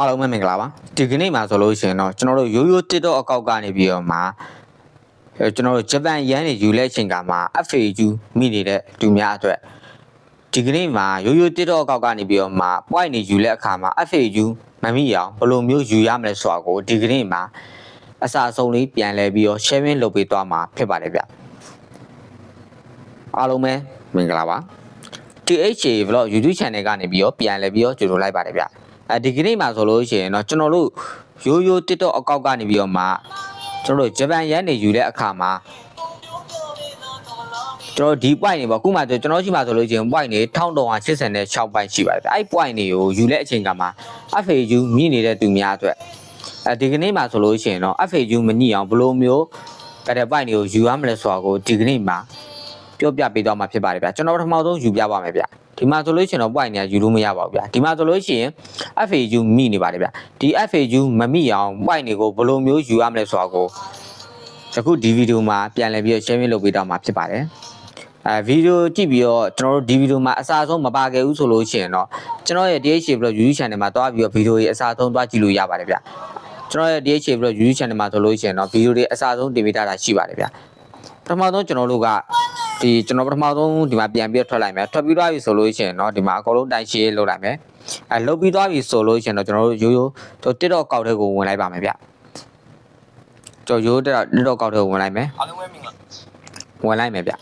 အားလုံးပဲမင်္ဂလာပါဒီကနေ့မှာဆိုလို့ရှိရင်တော့ကျွန်တော်တို့ရိုးရိုး TikTok အကောင့်ကနေပြီးတော့မှအဲကျွန်တော်တို့ဂျပန်ရန်နေယူလက်ချိန်ကမှာ FAQ မိနေတဲ့သူများအတွက်ဒီကနေ့မှာရိုးရိုး TikTok အကောင့်ကနေပြီးတော့မှ point နေယူလက်အခါမှာ FAQ မမိအောင်ဘယ်လိုမျိုးယူရမလဲဆိုတာကိုဒီကနေ့မှာအစာအဆုံးလေးပြန်လဲပြီးတော့ sharing လုပ်ပေးသွားမှာဖြစ်ပါတယ်ဗျအားလုံးပဲမင်္ဂလာပါ THA vlog YouTube channel ကနေပြီးတော့ပြန်လဲပြီးတော့ကြိုဆိုလိုက်ပါတယ်ဗျ အဲဒီကနေ့မှာဆိုလို့ရှိရင်တော့ကျွန်တော်တို့ရိုးရိုး TikTok အကောင့်ကနေပြီးတော့မှကျွန်တော်တို့ဂျပန်ရန်နေယူတဲ့အခါမှာကျွန်တော်ဒီ point တွေပေါ့ခုမှကျွန်တော်ရှိမှဆိုလို့ရှိရင် point တွေ1386 point ရှိပါတယ်ဗျအဲ့ point တွေကိုယူတဲ့အချိန်ကမှာ FAU မြင့်နေတဲ့သူများအတွက်အဲဒီကနေ့မှာဆိုလို့ရှိရင်တော့ FAU မညှိအောင်ဘယ်လိုမျိုးကတဲ့ point တွေကိုယူရမလဲဆိုတာကိုဒီကနေ့မှာ ပြောပြပေးသွားမှာဖြစ်ပါတယ်ဗျာကျွန်တော်ပထမဆုံးယူပြပါမယ်ဗျာဒီမှာဆိုလို့ရှိရင်တော့ point เนี่ยယူလို့မရပါဘူးဗျာဒီမှာဆိုလို့ရှိရင် FAU မိနေပါတယ်ဗျာဒီ FAU မမိအောင် point တွေကိုဘယ်လိုမျိုးယူရမလဲဆိုတာကိုအခုဒီဗီဒီယိုမှာပြန်လည်ပြီးတော့ share လုပ်ပေးတော့မှာဖြစ်ပါတယ်အဲဗီဒီယိုကြည့်ပြီးတော့ကျွန်တော်တို့ဒီဗီဒီယိုမှာအစားဆုံးမပါခဲ့ဘူးဆိုလို့ရှိရင်တော့ကျွန်တော်ရဲ့ DHA Blog YouTube channel မှာတွားပြီးတော့ဗီဒီယိုတွေအစားဆုံးတွားကြည့်လို့ရပါတယ်ဗျာကျွန်တော်ရဲ့ DHA Blog YouTube channel မှာဆိုလို့ရှိရင်တော့ဗီဒီယိုတွေအစားဆုံးတင်ပေးထားတာရှိပါတယ်ဗျာပထမဆုံးကျွန်တော်တို့က ဒီကျွန်တော်ပထမဆုံးဒီမှာပြန်ပြီးထွက်လိုက်မယ်ထွက်ပြီးသွားပြီဆိုလို့ရှိရင်เนาะဒီမှာအကုန်လုံးတိုင်ရှင်းလုပ်လိုက်မယ်အဲလုပ်ပြီးသွားပြီဆိုလို့ရှိရင်တော့ကျွန်တော်တို့ရိုးရိုးကျွန်တော် TikTok ကောက်ထဲကိုဝင်လိုက်ပါမယ်ဗျကျွန်တော်ရိုး TikTok ကောက်ထဲကိုဝင်လိုက်မယ် အားလုံးပဲမင်္ဂလာ ဝင်လိုက်မယ်ဗျ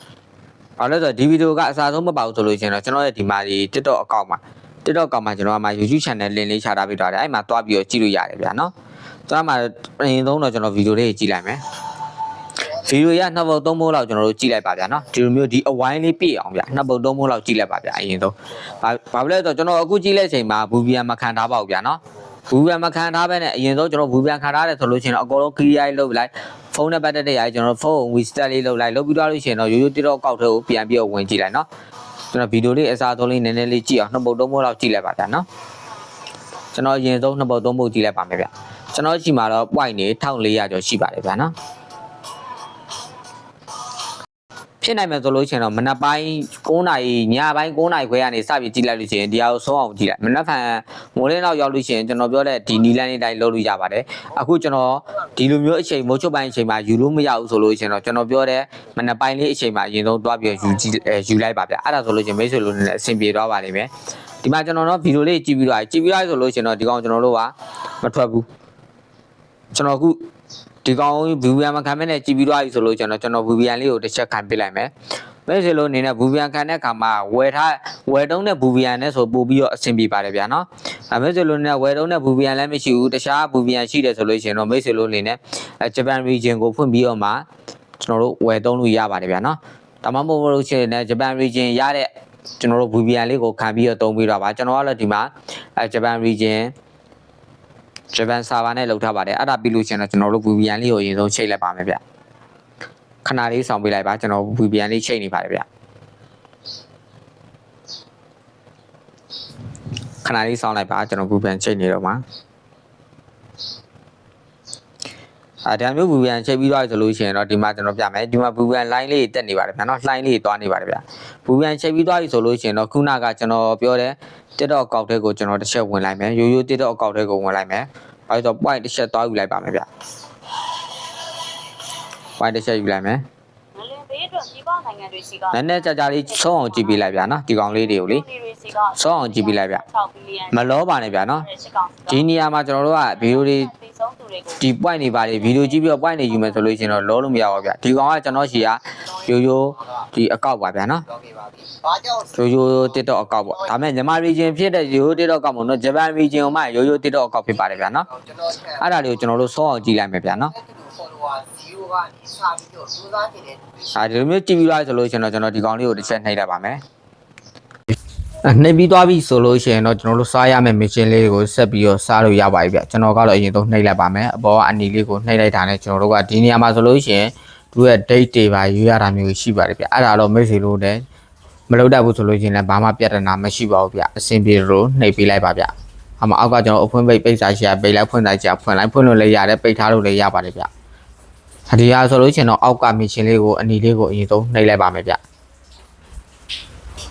ဘာလို့လဲဆိုတော့ဒီဗီဒီယိုကအစားဆုံးမပါဘူးဆိုလို့ရှိရင်တော့ကျွန်တော်ရဲ့ဒီမှာဒီ TikTok အကောင့်မှာ TikTok အကောင့်မှာကျွန်တော်ကမှ YouTube channel link လေးချထားပေးထားတယ်အဲ့မှာတွားပြီးတော့ကြည့်လို့ရတယ်ဗျာနော်တွားမှာအရင်ဆုံးတော့ကျွန်တော်ဗီဒီယိုလေးကြည့်လိုက်မယ် ဗီဒီယိုရနှစ်ပုတ်သုံးပုတ်လောက်ကျွန်တော်တို့ကြည့်လိုက်ပါဗျာနော်ဒီလိုမျိုးဒီအဝိုင်းလေးပြည့်အောင်ဗျာနှစ်ပုတ်သုံးပုတ်လောက်ကြည့်လိုက်ပါဗျာအရင်ဆုံးဘာဘာဖြစ်လဲဆိုတော့ကျွန်တော်အခုကြည့်လိုက်ချိန်မှာဘူဗီယန်မခံထားပါဘူးဗျာနော်ဘူဗီယန်မခံထားပဲနဲ့အရင်ဆုံးကျွန်တော်ဘူဗီယန်ခံထားတယ်ဆိုလို့ရှိရင်တော့အကုန်လုံး clear လေးလုပ်လိုက်ဖုန်းနဲ့ပတ်သက်တဲ့ຢာကြီးကျွန်တော်ဖုန်းကို reset လေးလုပ်လိုက်လုပ်ပြီးတော့လို့ရှိရင်တော့ရိုးရိုး TikTok ကောက်ထဲကိုပြန်ပြီးတော့ဝင်ကြည့်လိုက်နော်ကျွန်တော်ဗီဒီယိုလေးအစားဆုံးလေးနည်းနည်းလေးကြည့်အောင်နှစ်ပုတ်သုံးပုတ်လောက်ကြည့်လိုက်ပါဗျာနော်ကျွန်တော်အရင်ဆုံးနှစ်ပုတ်သုံးပုတ်ကြည့်လိုက်ပါမယ်ဗျာကျွန်တော်ရှိမှာတော့ point နေ1400ကျော်ရှိပါတယ်ဗျာနော် ဖြစ်နိုင်မယ်ဆိုလို့ရှိရင်တော့မနက်ပိုင်း9နာရီညပိုင်း9နာရီခွဲကနေစပြီးကြည့်လိုက်လို့ရှိရင်ဒီဟာကိုဆုံးအောင်ကြည့်လိုက်မနက်ဖြန်မိုးလင်းတော့ရောက်လို့ရှိရင်ကျွန်တော်ပြောတဲ့ဒီနီလန်းလေးတိုင်းလုပ်လို့ရပါတယ်အခုကျွန်တော်ဒီလိုမျိုးအချိန်မိုးချုပ်ပိုင်းအချိန်မှာယူလို့မရဘူးဆိုလို့ရှိရင်တော့ကျွန်တော်ပြောတဲ့မနက်ပိုင်းလေးအချိန်မှာအရင်ဆုံးတွားပြီးယူကြည့်ယူလိုက်ပါဗျအဲ့ဒါဆိုလို့ရှိရင်မိတ်ဆွေလိုနဲ့အဆင်ပြေသွားပါလိမ့်မယ်ဒီမှာကျွန်တော်တော့ဗီဒီယိုလေးကြည့်ပြီးတော့ကြည့်ပြီးတော့ဆိုလို့ရှိရင်တော့ဒီကောင်ကျွန်တော်တို့ကမထွက်ဘူးကျွန်တော်အခု ဒီကောင်ဘူဗီယန်မခံမဲနဲ့ကြည်ပြီးသွားပြီဆိုလို့ကျွန်တော်ကျွန်တော်ဘူဗီယန်လေးကိုတစ်ချက်ခံပစ်လိုက်မယ်။ဘယ်စီလို့အနေနဲ့ဘူဗီယန်ခံတဲ့အခါမှာဝယ်ထားဝယ်တုံးတဲ့ဘူဗီယန်နဲ့ဆိုပို့ပြီးတော့အဆင်ပြေပါတယ်ဗျာနော်။အဲမဲ့စီလို့အနေနဲ့ဝယ်တုံးတဲ့ဘူဗီယန်လည်းမရှိဘူးတခြားဘူဗီယန်ရှိတယ်ဆိုလို့ရှိရင်တော့မိတ်ဆွေလို့အနေနဲ့အဲဂျပန် region ကိုဖွင့်ပြီးတော့မှကျွန်တော်တို့ဝယ်တုံးလို့ရပါတယ်ဗျာနော်။ဒါမှမဟုတ်လို့ရှိရင်လည်းဂျပန် region ရတဲ့ကျွန်တော်တို့ဘူဗီယန်လေးကိုခံပြီးတော့တုံးပြီးတော့ပါကျွန်တော်ကလည်းဒီမှာအဲဂျပန် region ဂျပန်ဆာဗာနဲ့လောက်ထားပါတယ်အဲ့ဒါပြီးလို့ရှိရင်တော့ကျွန်တော်တို့ VPN လေးကိုအရင်ဆုံးချိန်လိုက်ပါမယ်ဗျခဏလေးဆောင်ပေးလိုက်ပါကျွန်တော် VPN လေးချိန်နေပါတယ်ဗျခဏလေးဆောင်လိုက်ပါကျွန်တော် VPN ချိန်နေတော့မှာ အဲဒါမျိုး VPN ချိန်ပြီးသွားပြီဆိုလို့ရှိရင်တော့ဒီမှာကျွန်တော်ပြမယ်ဒီမှာ VPN line လေးတက်နေပါတယ်ဗျာနော် line လေးတွားနေပါတယ်ဗျာ VPN ချိန်ပြီးသွားပြီဆိုလို့ရှိရင်တော့ခုနကကျွန်တော်ပြောတဲ့ TikTok အကောင့်ထဲကိုကျွန်တော်တစ်ချက်ဝင်လိုက်မယ်ရိုးရိုး TikTok အကောင့်ထဲကိုဝင်လိုက်မယ်အဲဒါဆို point တစ်ချက်တွားယူလိုက်ပါမယ်ဗျ point တစ်ချက်ယူလိုက်မယ်ငလင်ဘေးအတွက်ပြည်ပနိုင်ငံတွေစီကနည်းနည်းကြာကြာလေးဆုံးအောင်ကြည့်ပေးလိုက်ဗျာနော်ဒီကောင်လေးတွေကိုလေတွေစီကဆုံးအောင်ကြည့်ပေးလိုက်ဗျ6ဘီလီယံမလောပါနဲ့ဗျာနော်စစ်ကောင်စီဒီနေရာမှာကျွန်တော်တို့ကဗီဒီယိုတွေပြီးဆုံးသူတွေကို ဒီ point တွေပါလေဗီဒီယိုကြည့်ပြီးတော့ point တွေယူမယ်ဆိုလို့ရှိရင်တော့လောလို့မရပါဘူးဗျဒီကောင်ကကျွန်တော်ရှီကရိုးရိုးဒီအကောက်ပါဗျာနော်ပြောပြပါပြီ။ဘာကြောင့်ရိုးရိုး TikTok အကောက်ပေါ့ဒါမဲ့မြန်မာ region ဖြစ်တဲ့ရိုးရိုး TikTok အကောက်မဟုတ်တော့ဂျပန် region ကိုမှရိုးရိုး TikTok အကောက်ဖြစ်ပါတယ်ဗျာနော်ကျွန်တော်ဆက်အဲ့ဒါလေးကိုကျွန်တော်တို့စောအောင်ကြည့်လိုက်မယ်ဗျာနော်တူ follower 0ကနေစပြီးတော့စူးစမ်းနေတဲ့လူတွေ။အဲဒီလိုမျိုးကြည့်ပြီးသွားဆိုလို့ရှိရင်တော့ကျွန်တော်ဒီကောင်လေးကိုတစ်ချက်နှိပ်လိုက်ပါမယ်။အဲ နှိပ်ပြီးသွားပြီဆိုလို့ရှိရင်တော့ကျွန်တော်တို့စားရမယ့် mission လေးကိုဆက်ပြီးတော့စားလို့ရပါပြီဗျ။ကျွန်တော်ကတော့အရင်ဆုံးနှိပ်လိုက်ပါမယ်။အပေါ်ကအနီလေးကိုနှိပ်လိုက်တာနဲ့ကျွန်တော်တို့ကဒီနေရာမှာဆိုလို့ရှိရင်သူရဲ့ date တွေပါရွေးရတာမျိုးရှိပါတယ်ဗျ။အဲ့ဒါတော့မိတ်ဆွေတို့လည်းမလုပ်တတ်ဘူးဆိုလို့ရှိရင်လည်းဘာမှပြဿနာမရှိပါဘူးဗျ။အဆင်ပြေလို့နှိပ်ပေးလိုက်ပါဗျ။အမအောက်ကကျွန်တော်အဖွင့်ပိတ်ပိတ်စာရှိရပိတ်လိုက်ဖွင့်လိုက်ကြဖွင့်လိုက်ဖွင့်လို့လည်းရတယ်ပိတ်ထားလို့လည်းရပါတယ်ဗျ။ဒီဟာဆိုလို့ရှိရင်တော့အောက်က mission လေးကိုအနီလေးကိုအရင်ဆုံးနှိပ်လိုက်ပါမယ်ဗျ။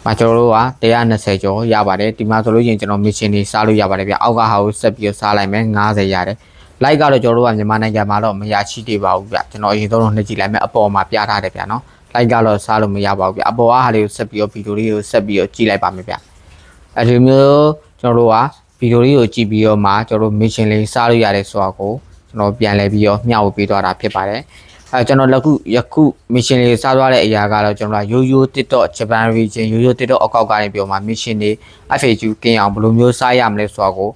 မှာကျွန်တော်တို့က120ကျော်ရပါတယ်ဒီမှာဆိုလို့ရှိရင်ကျွန်တော် mission တွေစားလို့ရပါတယ်ဗျအောက်ကဟာကိုဆက်ပြီးတော့စားလိုက်မယ်90ရတယ် like ကတော့ကျွန်တော်တို့ကမြန်မာနိုင်ငံမှာတော့မရရှိသေးပါဘူးဗျကျွန်တော်အရင်ဆုံးတော့နှစ်ကြည့်လိုက်မယ်အပေါ်မှာပြထားတယ်ဗျနော် like ကတော့စားလို့မရပါဘူးဗျအပေါ်ကဟာလေးကိုဆက်ပြီးတော့ဗီဒီယိုလေးကိုဆက်ပြီးတော့ကြည့်လိုက်ပါမယ်ဗျအဲဒီမျိုးကျွန်တော်တို့ကဗီဒီယိုလေးကိုကြည့်ပြီးတော့မှကျွန်တော်တို့ mission လေးစားလို့ရတယ်ဆိုတာကိုကျွန်တော်ပြန်လဲပြီးတော့မျှဝေပေးသွားတာဖြစ်ပါတယ် အဲကျွန်တော်လက်ခုယခု mission လေးစားသွားတဲ့အရာကတော့ကျွန်တော်ကရိုးရိုး TikTok Japan region ရိုးရိုး TikTok အကောက်ကနေပြောမှာ mission တွေ FAQ ကင်းအောင်ဘယ်လိုမျိုးစားရမလဲဆိုတာကို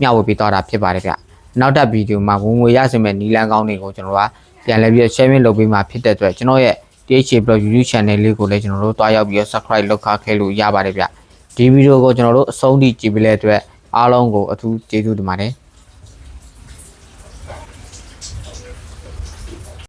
မျှဝေပေးသွားတာဖြစ်ပါတယ်ဗျနောက်တစ်ဗီဒီယိုမှာဝင်ငွေရစမဲ့နီလန်းကောင်းတွေကိုကျွန်တော်ကပြန်လဲပြီးတော့ sharing လုပ်ပေးမှာဖြစ်တဲ့အတွက်ကျွန်တော်ရဲ့ THA Blog YouTube channel လေးကိုလည်းကျွန်တော်တို့တွားရောက်ပြီးတော့ subscribe လုပ်ခခဲ့လို့ရပါတယ်ဗျဒီဗီဒီယိုကိုကျွန်တော်တို့အဆုံးထိကြည့်ပေးတဲ့အတွက်အားလုံးကိုအထူးကျေးဇူးတင်ပါတယ်